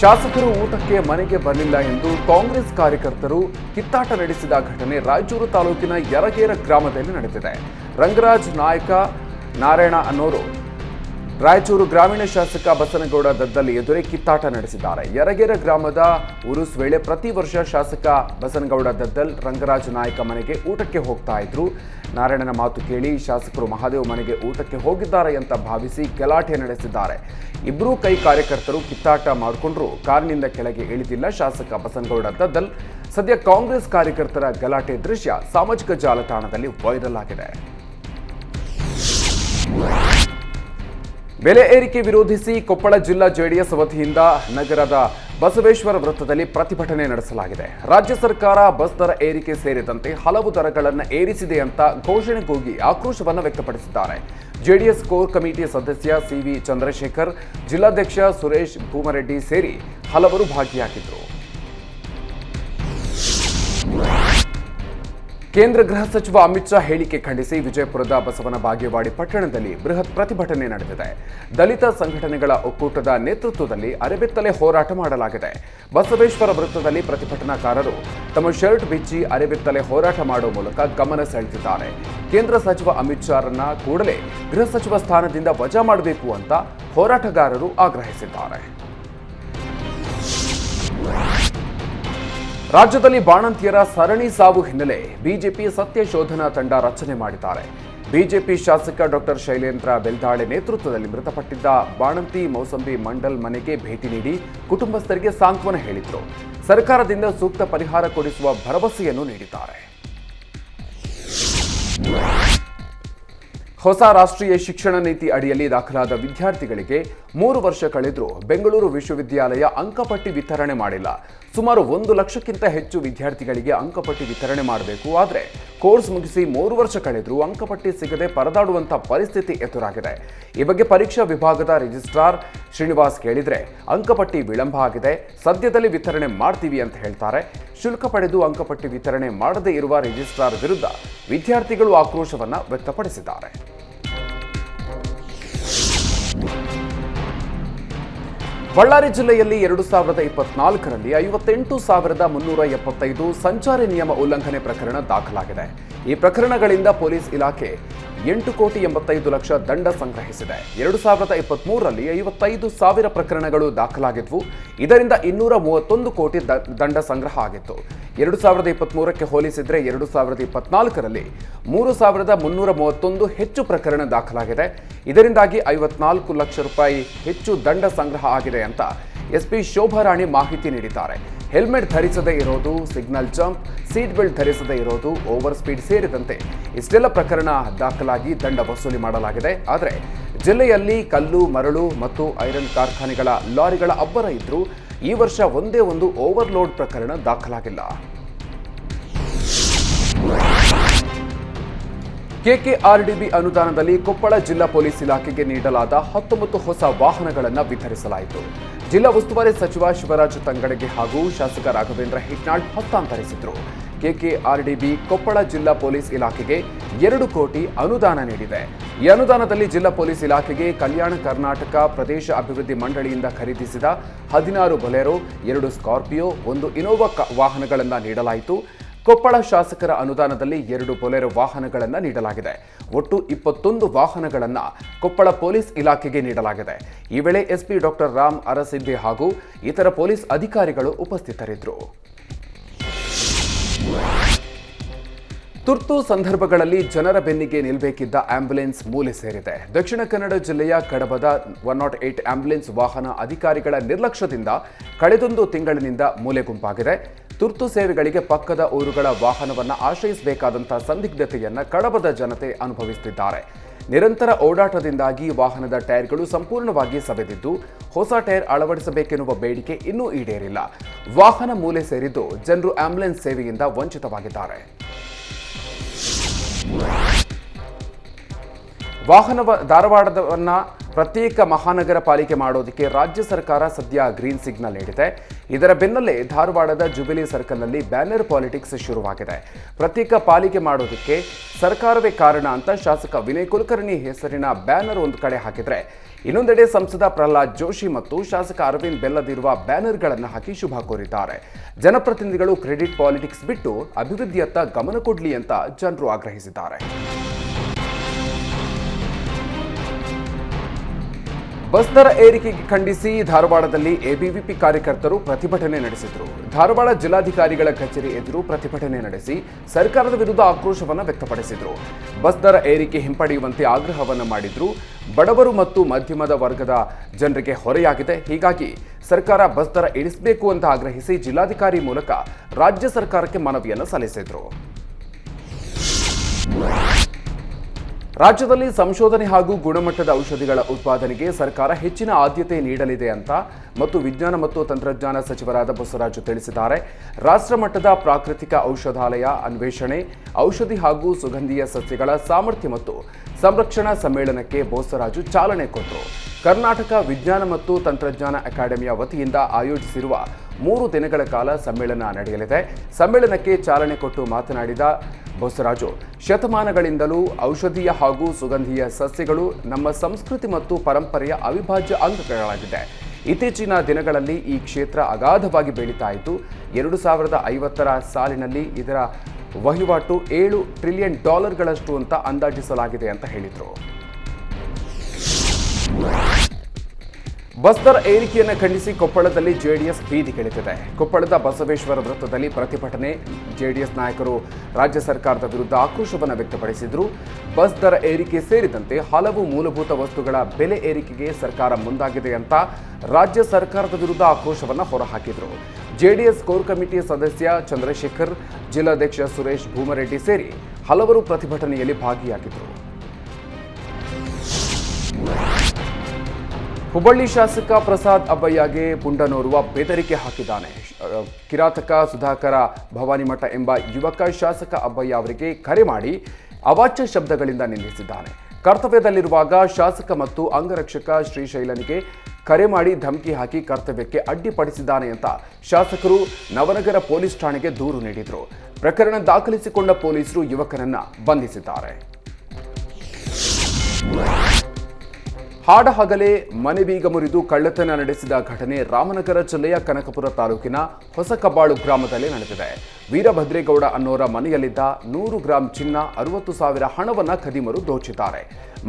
ಶಾಸಕರು ಊಟಕ್ಕೆ ಮನೆಗೆ ಬರಲಿಲ್ಲ ಎಂದು ಕಾಂಗ್ರೆಸ್ ಕಾರ್ಯಕರ್ತರು ಕಿತ್ತಾಟ ನಡೆಸಿದ ಘಟನೆ ರಾಯಚೂರು ತಾಲೂಕಿನ ಯರಗೇರ ಗ್ರಾಮದಲ್ಲಿ ನಡೆದಿದೆ. ರಂಗರಾಜ್ ನಾಯಕ ನಾರಾಯಣ ಅನ್ನೋರು ರಾಯಚೂರು ಗ್ರಾಮೀಣ ಶಾಸಕ ಬಸನಗೌಡ ದದ್ದಲ್ ಎದುರೇ ಕಿತ್ತಾಟ ನಡೆಸಿದ್ದಾರೆ. ಯರಗೆರ ಗ್ರಾಮದ ಉರುಸ್ ವೇಳೆ ಪ್ರತಿ ವರ್ಷ ಶಾಸಕ ಬಸನಗೌಡ ದದ್ದಲ್ ರಂಗರಾಜ ನಾಯಕ ಮನೆಗೆ ಊಟಕ್ಕೆ ಹೋಗ್ತಾ ಇದ್ರು. ನಾರಾಯಣನ ಮಾತು ಕೇಳಿ ಶಾಸಕರು ಮಹಾದೇವ್ ಮನೆಗೆ ಊಟಕ್ಕೆ ಹೋಗಿದ್ದಾರೆ ಅಂತ ಭಾವಿಸಿ ಗಲಾಟೆ ನಡೆಸಿದ್ದಾರೆ. ಇಬ್ಬರೂ ಕೈ ಕಾರ್ಯಕರ್ತರು ಕಿತ್ತಾಟ ಮಾಡಿಕೊಂಡ್ರು. ಕಾರಿನಿಂದ ಕೆಳಗೆ ಇಳಿದಿಲ್ಲ ಶಾಸಕ ಬಸನಗೌಡ ದದ್ದಲ್. ಸದ್ಯ ಕಾಂಗ್ರೆಸ್ ಕಾರ್ಯಕರ್ತರ ಗಲಾಟೆ ದೃಶ್ಯ ಸಾಮಾಜಿಕ ಜಾಲತಾಣದಲ್ಲಿ ವೈರಲ್ ಆಗಿದೆ. ಬೆಲೆ ಏರಿಕೆ ವಿರೋಧಿಸಿ ಕೊಪ್ಪಳ ಜಿಲ್ಲಾ ಜೆಡಿಎಸ್ ವತಿಯಿಂದ ನಗರದ ಬಸವೇಶ್ವರ ವೃತ್ತದಲ್ಲಿ ಪ್ರತಿಭಟನೆ ನಡೆಸಲಾಗಿದೆ. ರಾಜ್ಯ ಸರ್ಕಾರ ಬಸ್ ದರ ಏರಿಕೆ ಸೇರಿದಂತೆ ಹಲವು ದರಗಳನ್ನು ಏರಿಸಿದೆ ಅಂತ ಘೋಷಣೆ ಕೂಗಿ ಆಕ್ರೋಶವನ್ನು ವ್ಯಕ್ತಪಡಿಸಿದ್ದಾರೆ. ಜೆಡಿಎಸ್ ಕೋರ್ ಕಮಿಟಿ ಸದಸ್ಯ ಸಿವಿ ಚಂದ್ರಶೇಖರ್, ಜಿಲ್ಲಾಧ್ಯಕ್ಷ ಸುರೇಶ್ ಭೂಮರೆಡ್ಡಿ ಸೇರಿ ಹಲವರು ಭಾಗಿಯಾಗಿದ್ದರು ಕೇಂದ್ರ ಗೃಹ ಸಚಿವ ಅಮಿತ್ ಶಾ ಹೇಳಿಕೆ ಖಂಡಿಸಿ ವಿಜಯಪುರದ ಬಸವನ ಬಾಗೇವಾಡಿ ಪಟ್ಟಣದಲ್ಲಿ ಬೃಹತ್ ಪ್ರತಿಭಟನೆ ನಡೆದಿದೆ. ದಲಿತ ಸಂಘಟನೆಗಳ ಒಕ್ಕೂಟದ ನೇತೃತ್ವದಲ್ಲಿ ಅರೆಬೆತ್ತಲೆ ಹೋರಾಟ ಮಾಡಲಾಗಿದೆ. ಬಸವೇಶ್ವರ ವೃತ್ತದಲ್ಲಿ ಪ್ರತಿಭಟನಾಕಾರರು ತಮ್ಮ ಶರ್ಟ್ ಬಿಚ್ಚಿ ಅರೆಬೆತ್ತಲೆ ಹೋರಾಟ ಮಾಡುವ ಮೂಲಕ ಗಮನ ಸೆಳೆದಿದ್ದಾರೆ. ಕೇಂದ್ರ ಸಚಿವ ಅಮಿತ್ ಶಾರನ್ನ ಕೂಡಲೇ ಗೃಹ ಸಚಿವ ಸ್ಥಾನದಿಂದ ವಜಾ ಮಾಡಬೇಕು ಅಂತ ಹೋರಾಟಗಾರರು ಆಗ್ರಹಿಸಿದ್ದಾರೆ. ರಾಜ್ಯದಲ್ಲಿ ಬಾಣಂತಿಯರ ಸರಣಿ ಸಾವು ಹಿನ್ನೆಲೆ ಬಿಜೆಪಿ ಸತ್ಯ ಶೋಧನಾ ತಂಡ ರಚನೆ ಮಾಡಿದ್ದಾರೆ. ಬಿಜೆಪಿ ಶಾಸಕ ಡಾಕ್ಟರ್ ಶೈಲೇಂದ್ರ ಬೆಲ್ದಾಳೆ ನೇತೃತ್ವದಲ್ಲಿ ಮೃತಪಟ್ಟಿದ್ದ ಬಾಣಂತಿ ಮೌಸಂಬಿ ಮಂಡಲ್ ಮನೆಗೆ ಭೇಟಿ ನೀಡಿ ಕುಟುಂಬಸ್ಥರಿಗೆ ಸಾಂತ್ವನ ಹೇಳಿದರು. ಸರ್ಕಾರದಿಂದ ಸೂಕ್ತ ಪರಿಹಾರ ಕೊಡಿಸುವ ಭರವಸೆಯನ್ನು ನೀಡಿದ್ದಾರೆ. ಹೊಸ ರಾಷ್ಟ್ರೀಯ ಶಿಕ್ಷಣ ನೀತಿ ಅಡಿಯಲ್ಲಿ ದಾಖಲಾದ ವಿದ್ಯಾರ್ಥಿಗಳಿಗೆ ಮೂರು ವರ್ಷ ಕಳೆದರೂ ಬೆಂಗಳೂರು ವಿಶ್ವವಿದ್ಯಾಲಯ ಅಂಕಪಟ್ಟಿ ವಿತರಣೆ ಮಾಡಿಲ್ಲ. ಸುಮಾರು ಒಂದು ಲಕ್ಷಕ್ಕಿಂತ ಹೆಚ್ಚು ವಿದ್ಯಾರ್ಥಿಗಳಿಗೆ ಅಂಕಪಟ್ಟಿ ವಿತರಣೆ ಮಾಡಬೇಕು. ಆದರೆ ಕೋರ್ಸ್ ಮುಗಿಸಿ ಮೂರು ವರ್ಷ ಕಳೆದರೂ ಅಂಕಪಟ್ಟಿ ಸಿಗದೆ ಪರದಾಡುವಂಥ ಪರಿಸ್ಥಿತಿ ಎದುರಾಗಿದೆ. ಈ ಬಗ್ಗೆ ಪರೀಕ್ಷಾ ವಿಭಾಗದ ರಿಜಿಸ್ಟ್ರಾರ್ ಶ್ರೀನಿವಾಸ್ ಕೇಳಿದರೆ, ಅಂಕಪಟ್ಟಿ ವಿಳಂಬ ಆಗಿದೆ. ಸದ್ಯದಲ್ಲಿ ವಿತರಣೆ ಮಾಡ್ತೀವಿ ಅಂತ ಹೇಳ್ತಾರೆ. ಶುಲ್ಕ ಪಡೆದು ಅಂಕಪಟ್ಟಿ ವಿತರಣೆ ಮಾಡದೇ ಇರುವ ರಿಜಿಸ್ಟ್ರಾರ್ ವಿರುದ್ಧ ವಿದ್ಯಾರ್ಥಿಗಳು ಆಕ್ರೋಶವನ್ನು ವ್ಯಕ್ತಪಡಿಸಿದ್ದಾರೆ. ಬಳ್ಳಾರಿ ಜಿಲ್ಲೆಯಲ್ಲಿ ಎರಡು ಸಾವಿರದ ಇಪ್ಪತ್ನಾಲ್ಕರಲ್ಲಿ ಐವತ್ತೆಂಟು ಸಾವಿರದ ಮುನ್ನೂರ ಎಪ್ಪತ್ತೈದು ಸಂಚಾರಿ ನಿಯಮ ಉಲ್ಲಂಘನೆ ಪ್ರಕರಣ ದಾಖಲಾಗಿದೆ. ಈ ಪ್ರಕರಣಗಳಿಂದ ಪೊಲೀಸ್ ಇಲಾಖೆ ಎಂಟು ಕೋಟಿ ಎಂಬತ್ತೈದು ಲಕ್ಷ ದಂಡ ಸಂಗ್ರಹಿಸಿದೆ. ಎರಡು ಸಾವಿರದ ಇಪ್ಪತ್ಮೂರರಲ್ಲಿ ಐವತ್ತೈದು ಸಾವಿರ ಪ್ರಕರಣಗಳು ದಾಖಲಾಗಿದ್ವು. ಇದರಿಂದ ಇನ್ನೂರ ಮೂವತ್ತೊಂದು ಕೋಟಿ ದಂಡ ಸಂಗ್ರಹ ಆಗಿತ್ತು. ಎರಡು ಸಾವಿರದ ಇಪ್ಪತ್ಮೂರಕ್ಕೆ ಹೋಲಿಸಿದರೆ ಎರಡು ಸಾವಿರದ ಇಪ್ಪತ್ನಾಲ್ಕರಲ್ಲಿ ಮೂರು ಸಾವಿರದ ಮುನ್ನೂರ ಮೂವತ್ತೊಂದು ಹೆಚ್ಚು ಪ್ರಕರಣ ದಾಖಲಾಗಿದೆ. ಇದರಿಂದಾಗಿ ಐವತ್ನಾಲ್ಕು ಲಕ್ಷ ರೂಪಾಯಿ ಹೆಚ್ಚು ದಂಡ ಸಂಗ್ರಹ ಆಗಿದೆ ಅಂತ ಎಸ್ಪಿ ಶೋಭಾರಾಣಿ ಮಾಹಿತಿ ನೀಡಿದ್ದಾರೆ. ಹೆಲ್ಮೆಟ್ ಧರಿಸದೇ ಇರೋದು ಸಿಗ್ನಲ್ ಜಂಪ್, ಸೀಟ್ ಬೆಲ್ಟ್ ಧರಿಸದೇ ಇರೋದು ಓವರ್ ಸ್ಪೀಡ್ ಸೇರಿದಂತೆ ಇಷ್ಟೆಲ್ಲ ಪ್ರಕರಣ ದಾಖಲಾಗಿ ದಂಡ ವಸೂಲಿ ಮಾಡಲಾಗಿದೆ. ಆದರೆ ಜಿಲ್ಲೆಯಲ್ಲಿ ಕಲ್ಲು, ಮರಳು ಮತ್ತು ಐರನ್ ಕಾರ್ಖಾನೆಗಳ ಲಾರಿಗಳ ಅಬ್ಬರ ಇದ್ದರೂ ಈ ವರ್ಷ ಒಂದೇ ಒಂದು ಓವರ್ಲೋಡ್ ಪ್ರಕರಣ ದಾಖಲಾಗಿಲ್ಲ. ಕೆಕೆಆರ್ಡಿಬಿ ಅನುದಾನದಲ್ಲಿ ಕೊಪ್ಪಳ ಜಿಲ್ಲಾ ಪೊಲೀಸ್ ಇಲಾಖೆಗೆ ನೀಡಲಾದ ಹತ್ತೊಂಬತ್ತು ಹೊಸ ವಾಹನಗಳನ್ನು ವಿತರಿಸಲಾಯಿತು. ಜಿಲ್ಲಾ ಉಸ್ತುವಾರಿ ಸಚಿವ ಶಿವರಾಜ್ ತಂಗಡಗಿ ಹಾಗೂ ಶಾಸಕ ರಾಘವೇಂದ್ರ ಹಿಟ್ನಾಳ್ ಹಸ್ತಾಂತರಿಸಿದರು. ಕೆಕೆಆರ್ಡಿಬಿ ಕೊಪ್ಪಳ ಜಿಲ್ಲಾ ಪೊಲೀಸ್ ಇಲಾಖೆಗೆ ಎರಡು ಕೋಟಿ ಅನುದಾನ ನೀಡಿದೆ. ಈ ಅನುದಾನದಲ್ಲಿ ಜಿಲ್ಲಾ ಪೊಲೀಸ್ ಇಲಾಖೆಗೆ ಕಲ್ಯಾಣ ಕರ್ನಾಟಕ ಪ್ರದೇಶ ಅಭಿವೃದ್ಧಿ ಮಂಡಳಿಯಿಂದ ಖರೀದಿಸಿದ ಹದಿನಾರು ಬೊಲೆರೋ, ಎರಡು ಸ್ಕಾರ್ಪಿಯೋ, ಒಂದು ಇನೋವಾ ವಾಹನಗಳನ್ನು ನೀಡಲಾಯಿತು. ಕೊಪ್ಪಳ ಶಾಸಕರ ಅನುದಾನದಲ್ಲಿ ಎರಡು ಬೊಲೆರೋ ವಾಹನಗಳನ್ನು ನೀಡಲಾಗಿದೆ. ಒಟ್ಟು ಇಪ್ಪತ್ತೊಂದು ವಾಹನಗಳನ್ನು ಕೊಪ್ಪಳ ಪೊಲೀಸ್ ಇಲಾಖೆಗೆ ನೀಡಲಾಗಿದೆ. ಈ ವೇಳೆ ಎಸ್ಪಿ ಡಾಕ್ಟರ್ ರಾಮ್ ಅರಸಿದ್ದಿ ಹಾಗೂ ಇತರ ಪೊಲೀಸ್ ಅಧಿಕಾರಿಗಳು ಉಪಸ್ಥಿತರಿದ್ದರು. ತುರ್ತು ಸಂದರ್ಭಗಳಲ್ಲಿ ಜನರ ಬೆನ್ನಿಗೆ ನಿಲ್ಲಬೇಕಿದ್ದ ಆಂಬ್ಯುಲೆನ್ಸ್ ಮೂಲೆ ಸೇರಿದೆ. ದಕ್ಷಿಣ ಕನ್ನಡ ಜಿಲ್ಲೆಯ ಕಡಬದ ಒನ್ ನಾಟ್ ಏಟ್ ಆಂಬ್ಯುಲೆನ್ಸ್ ವಾಹನ ಅಧಿಕಾರಿಗಳ ನಿರ್ಲಕ್ಷ್ಯದಿಂದ ಕಳೆದೊಂದು ತಿಂಗಳಿನಿಂದ ಮೂಲೆ ಗುಂಪಾಗಿದೆ. ತುರ್ತು ಸೇವೆಗಳಿಗೆ ಪಕ್ಕದ ಊರುಗಳ ವಾಹನವನ್ನು ಆಶ್ರಯಿಸಬೇಕಾದಂಥ ಸಂದಿಗ್ಧತೆಯನ್ನು ಕಡಬದ ಜನತೆ ಅನುಭವಿಸುತ್ತಿದ್ದಾರೆ ನಿರಂತರ ಓಡಾಟದಿಂದಾಗಿ ವಾಹನದ ಟೈರ್ಗಳು ಸಂಪೂರ್ಣವಾಗಿ ಸವೆದಿದ್ದು, ಹೊಸ ಟೈರ್ ಅಳವಡಿಸಬೇಕೆನ್ನುವ ಬೇಡಿಕೆ ಇನ್ನೂ ಈಡೇರಿಲ್ಲ. ವಾಹನ ಮೂಲೆ ಸೇರಿದ್ದು ಜನರು ಆಂಬ್ಯುಲೆನ್ಸ್ ಸೇವೆಯಿಂದ ವಂಚಿತವಾಗಿದ್ದಾರೆ. Thank you. ವಾಹನ ಧಾರವಾಡವನ್ನು ಪ್ರತ್ಯೇಕ ಮಹಾನಗರ ಪಾಲಿಕೆ ಮಾಡೋದಕ್ಕೆ ರಾಜ್ಯ ಸರ್ಕಾರ ಸದ್ಯ ಗ್ರೀನ್ ಸಿಗ್ನಲ್ ನೀಡಿದೆ. ಇದರ ಬೆನ್ನಲ್ಲೇ ಧಾರವಾಡದ ಜುಬಿಲಿ ಸರ್ಕಲ್ನಲ್ಲಿ ಬ್ಯಾನರ್ ಪಾಲಿಟಿಕ್ಸ್ ಶುರುವಾಗಿದೆ. ಪ್ರತ್ಯೇಕ ಪಾಲಿಕೆ ಮಾಡೋದಕ್ಕೆ ಸರ್ಕಾರವೇ ಕಾರಣ ಅಂತ ಶಾಸಕ ವಿನಯ್ ಕುಲಕರ್ಣಿ ಹೆಸರಿನ ಬ್ಯಾನರ್ ಒಂದು ಕಡೆ ಹಾಕಿದರೆ. ಇನ್ನೊಂದೆಡೆ ಸಂಸದ ಪ್ರಹ್ಲಾದ್ ಜೋಶಿ ಮತ್ತು ಶಾಸಕ ಅರವಿಂದ್ ಬೆಲ್ಲದಿರುವ ಬ್ಯಾನರ್ಗಳನ್ನು ಹಾಕಿ ಶುಭ ಕೋರಿದ್ದಾರೆ. ಜನಪ್ರತಿನಿಧಿಗಳು ಕ್ರೆಡಿಟ್ ಪಾಲಿಟಿಕ್ಸ್ ಬಿಟ್ಟು ಅಭಿವೃದ್ಧಿಯತ್ತ ಗಮನ ಕೊಡಲಿ ಅಂತ ಜನರು ಆಗ್ರಹಿಸಿದ್ದಾರೆ. ಬಸ್ ದರ ಏರಿಕೆಗೆ ಖಂಡಿಸಿ ಧಾರವಾಡದಲ್ಲಿ ಎಬಿವಿಪಿ ಕಾರ್ಯಕರ್ತರು ಪ್ರತಿಭಟನೆ ನಡೆಸಿದರು. ಧಾರವಾಡ ಜಿಲ್ಲಾಧಿಕಾರಿಗಳ ಕಚೇರಿ ಎದುರು ಪ್ರತಿಭಟನೆ ನಡೆಸಿ ಸರ್ಕಾರದ ವಿರುದ್ಧ ಆಕ್ರೋಶವನ್ನು ವ್ಯಕ್ತಪಡಿಸಿದರು. ಬಸ್ ದರ ಏರಿಕೆ ಹಿಂಪಡೆಯುವಂತೆ ಆಗ್ರಹವನ್ನು ಮಾಡಿದ್ರು. ಬಡವರು ಮತ್ತು ಮಧ್ಯಮದ ವರ್ಗದ ಜನರಿಗೆ ಹೊರೆಯಾಗಿದೆ. ಹೀಗಾಗಿ ಸರ್ಕಾರ ಬಸ್ ದರ ಇಳಿಸಬೇಕು ಅಂತ ಆಗ್ರಹಿಸಿ ಜಿಲ್ಲಾಧಿಕಾರಿ ಮೂಲಕ ರಾಜ್ಯ ಸರ್ಕಾರಕ್ಕೆ ಮನವಿಯನ್ನು ಸಲ್ಲಿಸಿದರು. ರಾಜ್ಯದಲ್ಲಿ ಸಂಶೋಧನೆ ಹಾಗೂ ಗುಣಮಟ್ಟದ ಔಷಧಿಗಳ ಉತ್ಪಾದನೆಗೆ ಸರ್ಕಾರ ಹೆಚ್ಚಿನ ಆದ್ಯತೆ ನೀಡಲಿದೆ ಅಂತ ಮತ್ತು ವಿಜ್ಞಾನ ಮತ್ತು ತಂತ್ರಜ್ಞಾನ ಸಚಿವರಾದ ಬಸವರಾಜು ತಿಳಿಸಿದ್ದಾರೆ. ರಾಷ್ಟ್ರಮಟ್ಟದ ಪ್ರಾಕೃತಿಕ ಔಷಧಾಲಯ ಅನ್ವೇಷಣೆ, ಔಷಧಿ ಹಾಗೂ ಸುಗಂಧೀಯ ಸಸ್ಯಗಳ ಸಾಮರ್ಥ್ಯ ಮತ್ತು ಸಂರಕ್ಷಣಾ ಸಮ್ಮೇಳನಕ್ಕೆ ಬೋಸರಾಜು ಚಾಲನೆ ಕೊಟ್ಟರು. ಕರ್ನಾಟಕ ವಿಜ್ಞಾನ ಮತ್ತು ತಂತ್ರಜ್ಞಾನ ಅಕಾಡೆಮಿಯ ವತಿಯಿಂದ ಆಯೋಜಿಸಿರುವ ಮೂರು ದಿನಗಳ ಕಾಲ ಸಮ್ಮೇಳನ ನಡೆಯಲಿದೆ. ಸಮ್ಮೇಳನಕ್ಕೆ ಚಾಲನೆ ಕೊಟ್ಟು ಮಾತನಾಡಿದ ಬಸವರಾಜು, ಶತಮಾನಗಳಿಂದಲೂ ಔಷಧೀಯ ಹಾಗೂ ಸುಗಂಧೀಯ ಸಸ್ಯಗಳು ನಮ್ಮ ಸಂಸ್ಕೃತಿ ಮತ್ತು ಪರಂಪರೆಯ ಅವಿಭಾಜ್ಯ ಅಂಗಗಳಾಗಿದೆ ಇತ್ತೀಚಿನ ದಿನಗಳಲ್ಲಿ ಈ ಕ್ಷೇತ್ರ ಅಗಾಧವಾಗಿ ಬೆಳೀತಾ ಇತ್ತು. ಎರಡು ಸಾವಿರದ ಐವತ್ತರ ಸಾಲಿನಲ್ಲಿ ಇದರ ವಹಿವಾಟು ಏಳು ಟ್ರಿಲಿಯನ್ ಡಾಲರ್ಗಳಷ್ಟು ಅಂತ ಅಂದಾಜಿಸಲಾಗಿದೆ ಅಂತ ಹೇಳಿದರು. ಬಸ್ ಏರಿಕೆಯನ್ನು ಖಂಡಿಸಿ ಕೊಪ್ಪಳದಲ್ಲಿ ಜೆಡಿಎಸ್ ಬೀದಿಗಿಳಿದಿದೆ ಕೊಪ್ಪಳದ ಬಸವೇಶ್ವರ ವೃತ್ತದಲ್ಲಿ ಪ್ರತಿಭಟನೆ, ಜೆಡಿಎಸ್ ನಾಯಕರು ರಾಜ್ಯ ಸರ್ಕಾರದ ವಿರುದ್ಧ ಆಕ್ರೋಶವನ್ನು ವ್ಯಕ್ತಪಡಿಸಿದರು. ಬಸ್ ದರ ಏರಿಕೆ ಸೇರಿದಂತೆ ಹಲವು ಮೂಲಭೂತ ವಸ್ತುಗಳ ಬೆಲೆ ಏರಿಕೆಗೆ ಸರ್ಕಾರ ಮುಂದಾಗಿದೆ ಅಂತ ರಾಜ್ಯ ಸರ್ಕಾರದ ವಿರುದ್ಧ ಆಕ್ರೋಶವನ್ನು ಹೊರಹಾಕಿದರು. ಜೆಡಿಎಸ್ ಕೋರ್ ಕಮಿಟಿ ಸದಸ್ಯ ಚಂದ್ರಶೇಖರ್, ಜಿಲ್ಲಾಧ್ಯಕ್ಷ ಸುರೇಶ್ ಭೂಮರೆಡ್ಡಿ ಸೇರಿ ಹಲವರು ಪ್ರತಿಭಟನೆಯಲ್ಲಿ ಭಾಗಿಯಾಗಿದ್ದರು ಹುಬ್ಬಳ್ಳಿ ಶಾಸಕ ಪ್ರಸಾದ್ ಅಬ್ಬಯ್ಯಗೆ ಪುಂಡನೋರ್ವ ಬೆದರಿಕೆ ಹಾಕಿದ್ದಾನೆ. ಕಿರಾತಕ ಸುಧಾಕರ ಭವಾನಿಮಠ ಎಂಬ ಯುವಕ ಶಾಸಕ ಅಬ್ಬಯ್ಯ ಅವರಿಗೆ ಕರೆ ಮಾಡಿ ಅವಾಚ್ಯ ಶಬ್ದಗಳಿಂದ ನಿಂದಿಸಿದ್ದಾನೆ. ಕರ್ತವ್ಯದಲ್ಲಿರುವಾಗ ಶಾಸಕ ಮತ್ತು ಅಂಗರಕ್ಷಕ ಶ್ರೀಶೈಲನಿಗೆ ಕರೆ ಮಾಡಿ ಧಮಕಿ ಹಾಕಿ ಕರ್ತವ್ಯಕ್ಕೆ ಅಡ್ಡಿಪಡಿಸಿದ್ದಾನೆ ಅಂತ ಶಾಸಕರು ನವನಗರ ಪೊಲೀಸ್ ಠಾಣೆಗೆ ದೂರು ನೀಡಿದರು. ಪ್ರಕರಣ ದಾಖಲಿಸಿಕೊಂಡ ಪೊಲೀಸರು ಯುವಕನನ್ನ ಬಂಧಿಸಿದ್ದಾರೆ. ಹಾಡಹಗಲೇ ಮನೆ ಬೀಗ ಮುರಿದು ಕಳ್ಳತನ ನಡೆಸಿದ ಘಟನೆ ರಾಮನಗರ ಜಿಲ್ಲೆಯ ಕನಕಪುರ ತಾಲೂಕಿನ ಹೊಸಕಬ್ಬಾಳು ಗ್ರಾಮದಲ್ಲಿ ನಡೆದಿದೆ. ವೀರಭದ್ರೇಗೌಡ ಅನ್ನೋರ ಮನೆಯಲ್ಲಿದ್ದ ನೂರು ಗ್ರಾಂ ಚಿನ್ನ, ಅರವತ್ತು ಸಾವಿರ ಹಣವನ್ನು ಖದೀಮರು ದೋಚಿದ್ದಾರೆ.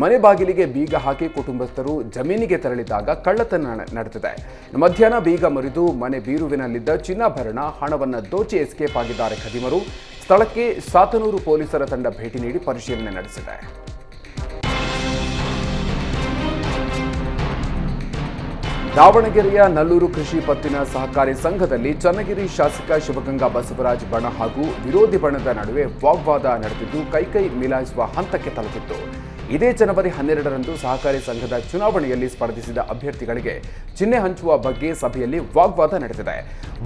ಮನೆ ಬಾಗಿಲಿಗೆ ಬೀಗ ಹಾಕಿ ಕುಟುಂಬಸ್ಥರು ಜಮೀನಿಗೆ ತೆರಳಿದಾಗ ಕಳ್ಳತನ ನಡೆದಿದೆ. ಮಧ್ಯಾಹ್ನ ಬೀಗ ಮುರಿದು ಮನೆ ಬೀರುವಿನಲ್ಲಿದ್ದ ಚಿನ್ನಾಭರಣ, ಹಣವನ್ನು ದೋಚಿ ಎಸ್ಕೇಪ್ ಆಗಿದ್ದಾರೆ ಖದೀಮರು. ಸ್ಥಳಕ್ಕೆ ಸಾತನೂರು ಪೊಲೀಸರ ತಂಡ ಭೇಟಿ ನೀಡಿ ಪರಿಶೀಲನೆ ನಡೆಸಿದೆ. ದಾವಣಗೆರೆಯ ನಲ್ಲೂರು ಕೃಷಿ ಪತ್ತಿನ ಸಹಕಾರಿ ಸಂಘದಲ್ಲಿ ಚನ್ನಗಿರಿ ಶಾಸಕ ಶಿವಗಂಗಾ ಬಸವರಾಜ್ ಬಣ ಹಾಗೂ ವಿರೋಧಿ ಬಣದ ನಡುವೆ ವಾಗ್ವಾದ ನಡೆದಿದ್ದು ಕೈಕೈ ಮಿಲಾಯಿಸುವ ಹಂತಕ್ಕೆ ತಲುಪಿತ್ತು. ಇದೇ ಜನವರಿ ಹನ್ನೆರಡರಂದು ಸಹಕಾರಿ ಸಂಘದ ಚುನಾವಣೆಯಲ್ಲಿ ಸ್ಪರ್ಧಿಸಿದ ಅಭ್ಯರ್ಥಿಗಳಿಗೆ ಚಿಹ್ನೆ ಹಂಚುವ ಬಗ್ಗೆ ಸಭೆಯಲ್ಲಿ ವಾಗ್ವಾದ ನಡೆದಿದೆ.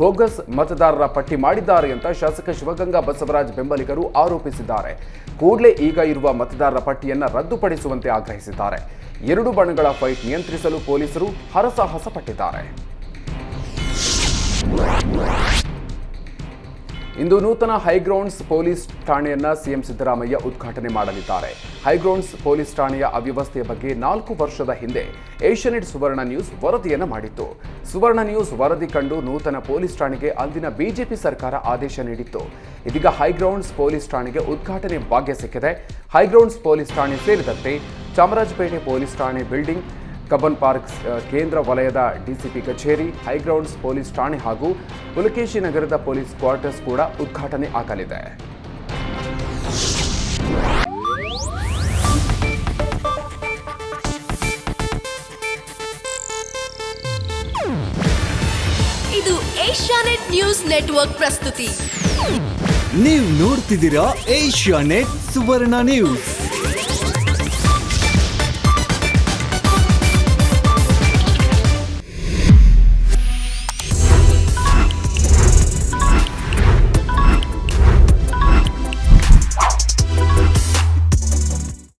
ಬೋಗಸ್ ಮತದಾರರ ಪಟ್ಟಿ ಮಾಡಿದ್ದಾರೆ ಅಂತ ಶಾಸಕ ಶಿವಗಂಗಾ ಬಸವರಾಜ್ ಬೆಂಬಲಿಗರು ಆರೋಪಿಸಿದ್ದಾರೆ. ಕೂಡಲೇ ಈಗ ಇರುವ ಮತದಾರರ ಪಟ್ಟಿಯನ್ನು ರದ್ದುಪಡಿಸುವಂತೆ ಆಗ್ರಹಿಸಿದ್ದಾರೆ. ಎರಡು ಬಣಗಳ ಫೈಟ್ ನಿಯಂತ್ರಿಸಲು ಪೊಲೀಸರು ಹರಸಾಹಸ ಪಟ್ಟಿದ್ದಾರೆ. ಇಂದು ನೂತನ ಹೈಗ್ರೌಂಡ್ಸ್ ಪೊಲೀಸ್ ಠಾಣೆಯನ್ನ ಸಿಎಂ ಸಿದ್ದರಾಮಯ್ಯ ಉದ್ಘಾಟನೆ ಮಾಡಲಿದ್ದಾರೆ. ಹೈಗ್ರೌಂಡ್ಸ್ ಪೊಲೀಸ್ ಠಾಣೆಯ ಅವ್ಯವಸ್ಥೆಯ ಬಗ್ಗೆ ನಾಲ್ಕು ವರ್ಷದ ಹಿಂದೆ ಏಷ್ಯಾನೆಟ್ ಸುವರ್ಣ ನ್ಯೂಸ್ ವರದಿಯನ್ನು ಮಾಡಿತ್ತು. ಸುವರ್ಣ ನ್ಯೂಸ್ ವರದಿ ಕಂಡು ನೂತನ ಪೊಲೀಸ್ ಠಾಣೆಗೆ ಅಂದಿನ ಬಿಜೆಪಿ ಸರ್ಕಾರ ಆದೇಶ ನೀಡಿತ್ತು. ಇದೀಗ ಹೈಗ್ರೌಂಡ್ಸ್ ಪೊಲೀಸ್ ಠಾಣೆಗೆ ಉದ್ಘಾಟನೆ ಭಾಗ್ಯ ಸಿಕ್ಕಿದೆ. ಹೈಗ್ರೌಂಡ್ಸ್ ಪೊಲೀಸ್ ಠಾಣೆ ಸೇರಿದಂತೆ ಚಾಮರಾಜಪೇಟೆ ಪೊಲೀಸ್ ಠಾಣೆ ಬಿಲ್ಡಿಂಗ್ ಕಬ್ಬನ್ ಪಾರ್ಕ್ ಕೇಂದ್ರ ವಲಯದ ಡಿಸಿಪಿ ಕಚೇರಿ ಹೈಗ್ರೌಂಡ್ಸ್ ಪೊಲೀಸ್ ಠಾಣೆ ಹಾಗೂ ಪುಲಕೇಶಿ ನಗರದ ಪೊಲೀಸ್ ಕ್ವಾರ್ಟರ್ಸ್ ಕೂಡ ಉದ್ಘಾಟನೆ ಆಗಲಿದೆ. ಇದು ಏಷ್ಯಾನೆಟ್ ನ್ಯೂಸ್ ನೆಟ್ವರ್ಕ್ ಪ್ರಸ್ತುತಿ. ನೀವು ನೋಡ್ತಿದ್ದೀರಾ ಏಷ್ಯಾನೆಟ್ ಸುವರ್ಣ ನ್ಯೂಸ್.